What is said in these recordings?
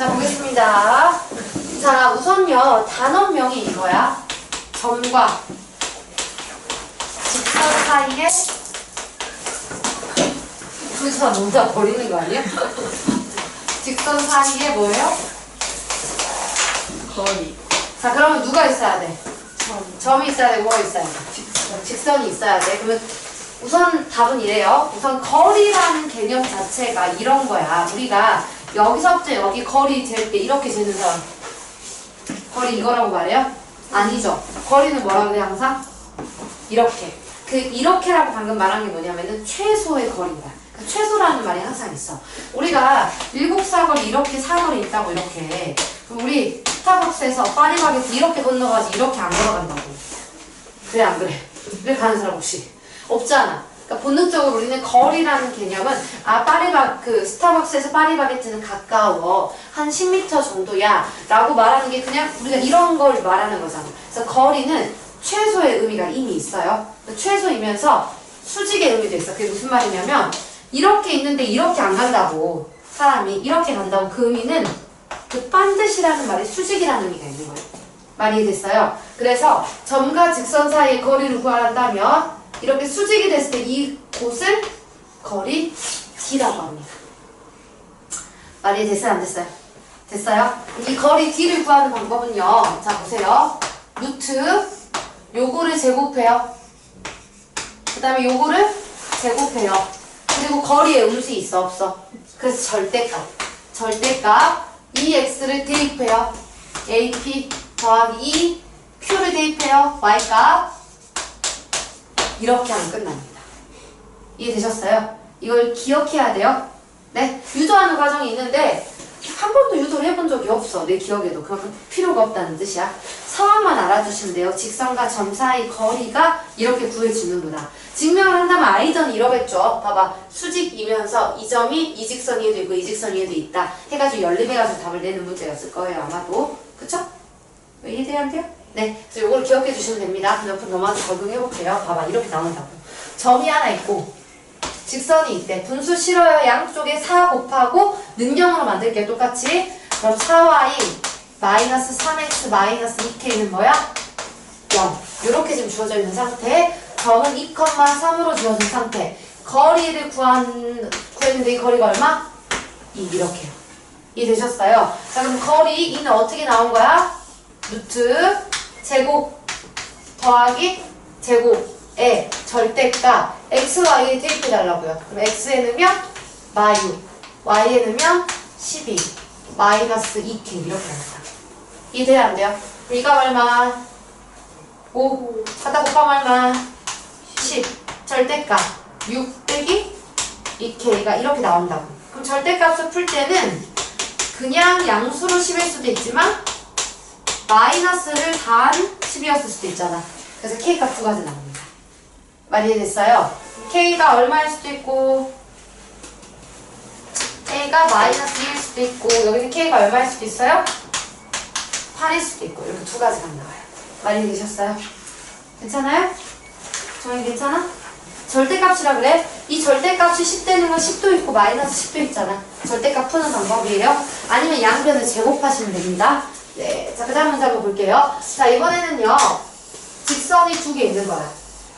자, 보겠습니다. 자, 우선요, 단원명이 이거야. 점과 직선 사이에 그저 농자 버리는 거 아니야? 직선 사이에 뭐예요? 거리. 자, 그러면 누가 있어야 돼? 점이 있어야 돼, 뭐가 있어야 돼? 직선이 있어야 돼. 그러면 우선 답은 이래요. 우선 거리라는 개념 자체가 이런 거야. 우리가 여기서부터 여기 거리 잴 때 이렇게 재는 사람. 거리 이거라고 말해요? 아니죠. 거리는 뭐라고 해 항상? 이렇게. 그 이렇게라고 방금 말한 게 뭐냐면은 최소의 거리다. 그 최소라는 말이 항상 있어. 우리가 일곱 사거리 이렇게 사거리 있다고 이렇게. 그럼 우리 스타벅스에서 파리바게트 이렇게 건너가지 이렇게 안 걸어간다고. 그래 안 그래? 그래 가는 사람 혹시 없잖아. 그러니까 본능적으로 우리는 거리라는 개념은 아 파리바 그 스타벅스에서 파리바게트는 가까워 한 10m 정도야 라고 말하는 게 그냥 우리가 이런 걸 말하는 거잖아. 그래서 거리는 최소의 의미가 이미 있어요. 그 최소이면서 수직의 의미도 있어. 그게 무슨 말이냐면 이렇게 있는데 이렇게 안 간다고 사람이 이렇게 간다고 그 의미는 그 반드시라는 말이 수직이라는 의미가 있는 거예요. 많이 됐어요. 그래서 점과 직선 사이의 거리를 구하란다면 이렇게 수직이 됐을 때 이 곳을 거리 D라고 합니다. 말이 됐어요? 안 됐어요? 됐어요? 이 거리 D를 구하는 방법은요. 자 보세요. 루트 요거를 제곱해요. 그 다음에 요거를 제곱해요. 그리고 거리에 음수 있어 없어? 그래서 절대값. 절대값 이 x를 대입해요. AP 더하기 2 Q를 대입해요. Y값 이렇게 하면 끝납니다. 이해되셨어요? 이걸 기억해야 돼요. 네? 유도하는 과정이 있는데 한 번도 유도를 해본 적이 없어. 내 기억에도. 그만큼 필요가 없다는 뜻이야. 상황만 알아주시면 돼요. 직선과 점 사이 거리가 이렇게 구해주는구나. 증명을 한다면 아이전이 이러겠죠. 봐봐. 수직이면서 이 점이 이 직선 위에도 있고 이 직선 위에도 있다. 해가지고 연립해가지고 답을 내는 문제였을 거예요. 아마도. 그쵸? 안 돼요? 네. 그래서 이걸 기억해 주시면 됩니다. 그 옆으로 넘어가서 적용해 볼게요. 봐봐. 이렇게 나온다고. 점이 하나 있고 직선이 있대. 분수 실어요. 양쪽에 4 곱하고 능령으로 만들게요. 똑같이. 그럼 4y 마이너스 3x 마이너스 2k는 뭐야? 0. 이렇게 지금 주어져 있는 상태. 점은 2,3으로 주어진 상태. 거리를 구한, 구했는데 이 거리가 얼마? 2 이렇게요. 이해되셨어요? 자 그럼 거리 2는 어떻게 나온 거야? 루트 제곱 더하기 제곱의 절대값 x, y에 대입해 달라고요. 그럼 x에 넣으면 마유, y에 넣으면 12, 마이너스 2k 이렇게 합니다. 이해돼요? 안 돼요? 이가 얼마? 5, 하다 곱하면 얼마? 10, 절대값 6 빼기 2k가 이렇게 나온다고. 그럼 절대값을 풀 때는 그냥 양수로 10일 수도 있지만 마이너스를 단 10이었을 수도 있잖아. 그래서 k가 두 가지 나옵니다. 많이 됐어요? k가 얼마일 수도 있고 k가 마이너스 1일 수도 있고 여기는 k가 얼마일 수도 있어요? 8일 수도 있고 이렇게 두 가지가 나와요. 많이 되셨어요? 괜찮아요? 정이 괜찮아? 절대값이라 그래? 이 절대값이 10되는 건 10도 있고 마이너스 10도 있잖아. 절대값 푸는 방법이에요. 아니면 양변을 제곱하시면 됩니다. 네, 자, 그 다음 문제 한번 볼게요. 자, 이번에는요. 직선이 두 개 있는 거야.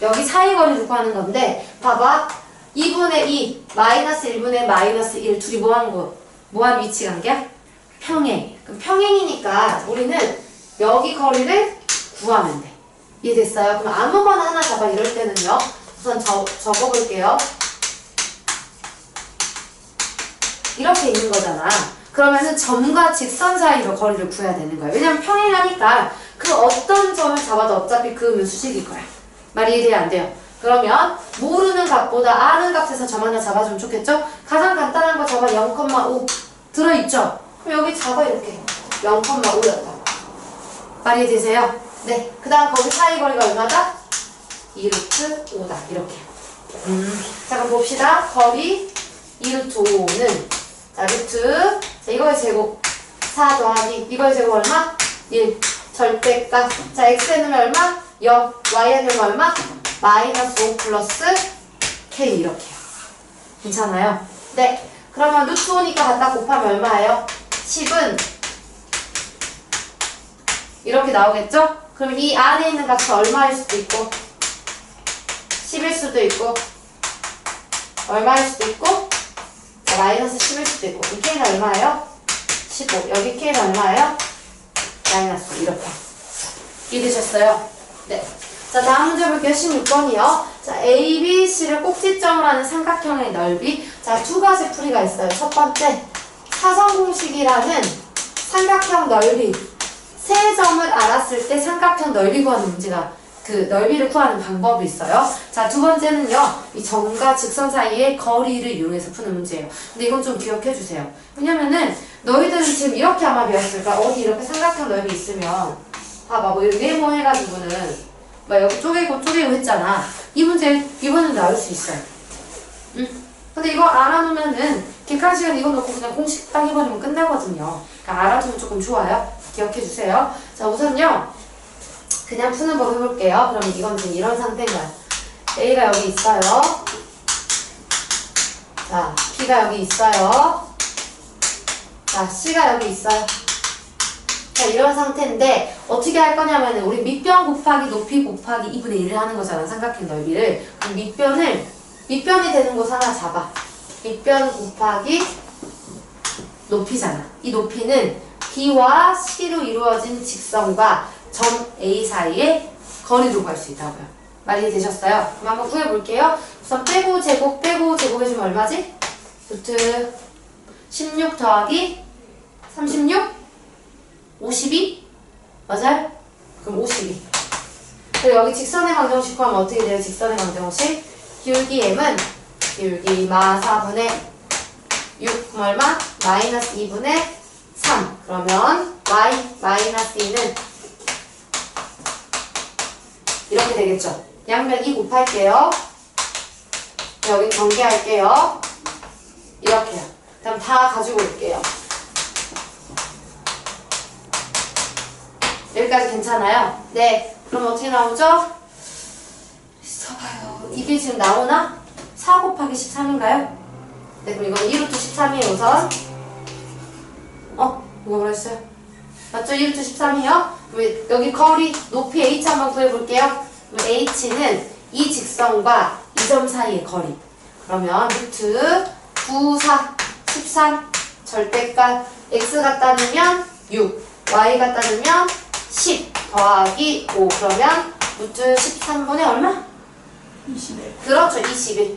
여기 사이 거리를 구하는 건데 봐봐. 2분의 2, 마이너스 1분의 마이너스 1 둘이 뭐하는 거? 뭐한 위치 관계야? 평행. 그럼 평행이니까 우리는 여기 거리를 구하면 돼. 이해됐어요? 그럼 아무거나 하나 잡아 이럴 때는요. 우선 적, 적어볼게요. 이렇게 있는 거잖아. 그러면은 점과 직선 사이로 거리를 구해야 되는 거야. 왜냐면 평행하니까 그 어떤 점을 잡아도 어차피 그음은 수직일 거야. 말이 이해돼요? 안 돼요? 그러면 모르는 값보다 아는 값에서 점 하나 잡아주면 좋겠죠? 가장 간단한 거 잡아 0,5 들어있죠? 그럼 여기 잡아 이렇게 0,5였다. 말이 되세요? 네. 그 다음 거기 사이 거리가 얼마다? 2루트 5다. 이렇게. 음. 자, 그럼 봅시다. 거리 2루트 5는 자, 루트 자, 이거의 제곱 4 더하기 이거의 제곱 얼마? 1. 절대값. 자, 넣으면 얼마? 0. y에 넣으면 얼마? 마이너스 5 플러스 k 이렇게요. 괜찮아요? 네. 그러면 루트 5니까 갖다 곱하면 얼마예요? 10은 이렇게 나오겠죠? 그럼 이 안에 있는 값이 얼마일 수도 있고 10일 수도 있고 얼마일 수도 있고 자, 마이너스 10일 수도 있고 이 k는 얼마예요? 15 여기 k는 얼마예요? 마이너스 이렇게 이해되셨어요? 네. 자 다음 문제 볼게요 16번이요 자 A, B, C를 꼭지점으로 하는 삼각형의 넓이 자 두 가지 풀이가 있어요 첫 번째 사성공식이라는 삼각형 넓이 세 점을 알았을 때 삼각형 넓이 구하는 문제가 그 넓이를 구하는 방법이 있어요. 자, 두 번째는요. 이 점과 직선 사이의 거리를 이용해서 푸는 문제예요. 근데 이건 좀 기억해 주세요. 왜냐면은 너희들은 지금 이렇게 아마 배웠을 거야. 어디 이렇게 삼각형 넓이 있으면 봐봐. 뭐 네모 해가지고는 막 여기 쪼개고 쪼개고 했잖아. 이 문제 이번엔 나올 수 있어요. 응? 근데 이거 알아놓으면은 객관식은 이거 놓고 그냥 공식 딱 해버리면 끝나거든요. 그러니까 알아두면 조금 좋아요. 기억해 주세요. 자, 우선요. 그냥 푸는 법 해볼게요. 그럼 이건 지금 이런 상태인 거야. A가 여기 있어요. 자, B가 여기 있어요. 자, C가 여기 있어요. 자, 이런 상태인데 어떻게 할 거냐면 우리 밑변 곱하기 높이 곱하기 2분의 1을 하는 거잖아. 삼각형 넓이를. 그럼 밑변을 밑변이 되는 곳 하나 잡아. 밑변 곱하기 높이잖아. 이 높이는 B와 C로 이루어진 직선과 점 A 사이의 거리로 구할 수 있다고요. 말이 되셨어요? 그럼 한번 구해볼게요. 우선 빼고 제곱 빼고 제곱 해주면 얼마지? 루트 16 더하기 36? 52? 맞아요? 그럼 52. 그리고 여기 직선의 방정식 구하면 어떻게 돼요? 직선의 방정식? 기울기 m은 기울기 마 4분의 6 그럼 얼마? 마이너스 2분의 3 그러면 y 마이너스 2는 이렇게 되겠죠. 양면 2 곱할게요. 여기 전개할게요. 이렇게요. 그럼 다 가지고 올게요. 여기까지 괜찮아요? 네. 그럼 어떻게 나오죠? 있어봐요. 이게 지금 나오나? 4 곱하기 13인가요? 네, 그럼 이건 2루트 13이에요, 우선. 어? 뭐라 했어요? 맞죠? 2루트 13이요? 여기 거리 높이 h 한번 구해볼게요. h는 이 직선과 이 점 사이의 거리. 그러면 루트 9, 4, 13 절대값 x 갖다 놓으면 6, y 갖다 놓으면 10 더하기 5 그러면 루트 13분의 얼마? 21. 그렇죠 21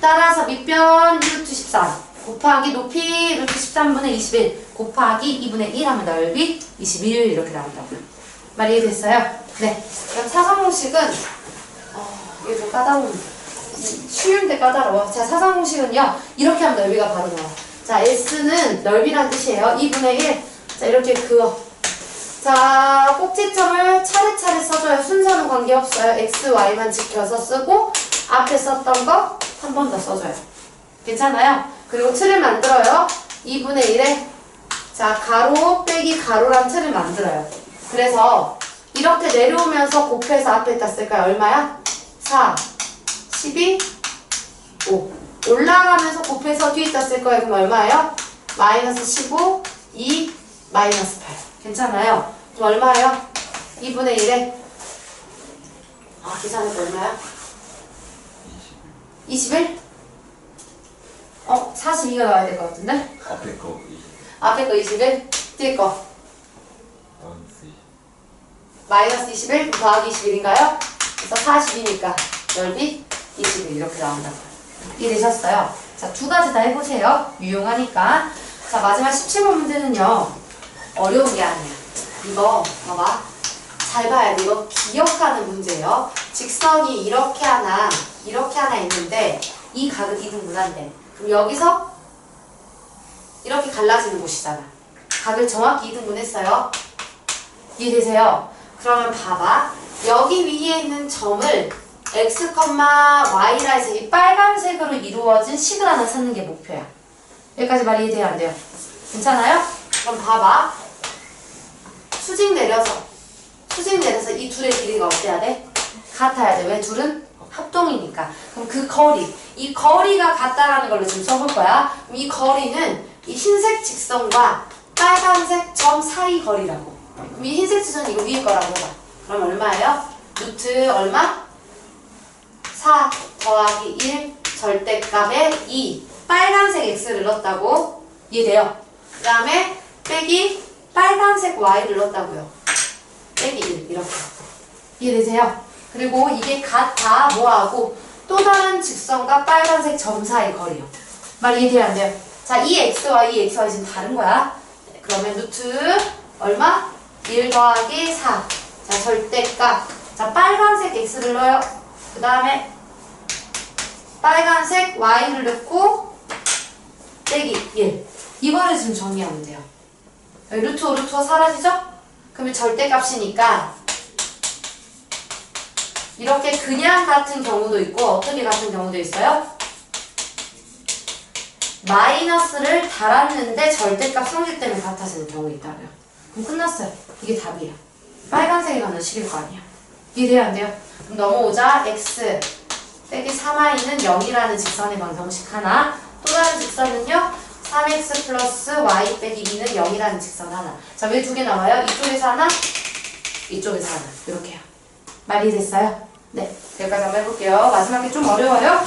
따라서 밑변 루트 13 곱하기 높이 루트 13분의 21 곱하기 2분의 1 하면 넓이 21 이렇게 나온다고요 말이 됐어요? 네 그럼 사상공식은 어, 이게 좀 까다로운 쉬운데 까다로워 자 사상공식은요 이렇게 하면 넓이가 바로 나와 자 S는 넓이란 뜻이에요 2분의 1 자 이렇게 그어 자, 꼭지점을 차례차례 써줘요. 순서는 관계없어요. X, Y만 지켜서 쓰고 앞에 썼던 거 한 번 더 써줘요. 괜찮아요? 그리고 틀을 만들어요. 2분의 1에 자, 가로 빼기 가로란 틀을 만들어요. 그래서 이렇게 내려오면서 곱해서 앞에다 쓸까요? 얼마야? 4, 12, 5 올라가면서 곱해서 뒤에다 쓸 거예요. 그럼 얼마예요? 마이너스 15, 2, 마이너스 8 괜찮아요? 그럼 얼마예요? 2분의 1에 아 계산해서 얼마야? 21? 어? 42가 나와야 될 것 같은데? 앞에 거 20, 앞에 거 21, 뒤에 거 마이너스 20. 마이너스 21 더하기 21인가요? 그래서 40이니까 넓이 21 이렇게 나온다고요. 이해되셨어요? 자, 두 가지 다 해보세요. 유용하니까. 자, 마지막 17번 문제는요. 어려운 게 아니야. 이거 봐봐. 잘 봐야 돼. 이거 기억하는 문제예요. 직선이 이렇게 하나, 이렇게 하나 있는데 이 각은 이등분한대. 그럼 여기서 이렇게 갈라지는 곳이잖아. 각을 정확히 이등분했어요. 이해되세요? 그러면 봐봐. 여기 위에 있는 점을 x, y라 해서 이 빨간색으로 이루어진 식을 하나 찾는 게 목표야. 여기까지 말 이해돼요? 안 돼요? 괜찮아요? 그럼 봐봐. 수직 내려서 수직 내려서 이 둘의 길이가 어때야 돼? 같아야 돼. 왜 둘은 합동이니까. 그럼 그 거리, 이 거리가 같다라는 걸로 지금 써볼 거야. 그럼 이 거리는 이 흰색 직선과 빨간색 점 사이 거리라고. 그럼 이 흰색 지점 이거 위에 거라고 해봐. 그럼 얼마예요? 루트 얼마? 4 더하기 1 절대값에 2 빨간색 x를 넣었다고 이해돼요? 그 다음에 빼기 빨간색 y를 넣었다고요 빼기 1 이렇게 이해되세요? 그리고 이게 같아 뭐하고 또 다른 직선과 빨간색 점 사이 거리요. 말 이해돼요 안 돼요? 자, 이 x와 이 x와 지금 다른 거야. 네, 그러면 루트 얼마? 1 더하기 4 자, 절대값. 자, 빨간색 x를 넣어요. 그 다음에 빨간색 y를 넣고 빼기 1 이거를 지금 정리하면 돼요. 루트 5 루트 5 사라지죠? 그러면 절대값이니까 이렇게 그냥 같은 경우도 있고 어떻게 같은 경우도 있어요? 마이너스를 달았는데 절대값 성질 때문에 같아지는 경우 있다고요. 그럼 끝났어요. 이게 답이에요. 빨간색이 가는 식일 거 아니야. 이해돼요 안 돼요? 그럼 넘어오자. X 빼기 3i는 0이라는 직선의 방정식 하나. 또 다른 직선은요? 3x 플러스 y 빼기 2는 0이라는 직선 하나. 자 왜 두 개 나와요? 이쪽에서 하나 이쪽에서 하나. 이렇게요. 말이 됐어요? 네 여기까지 한번 해볼게요 마지막에 좀 어려워요?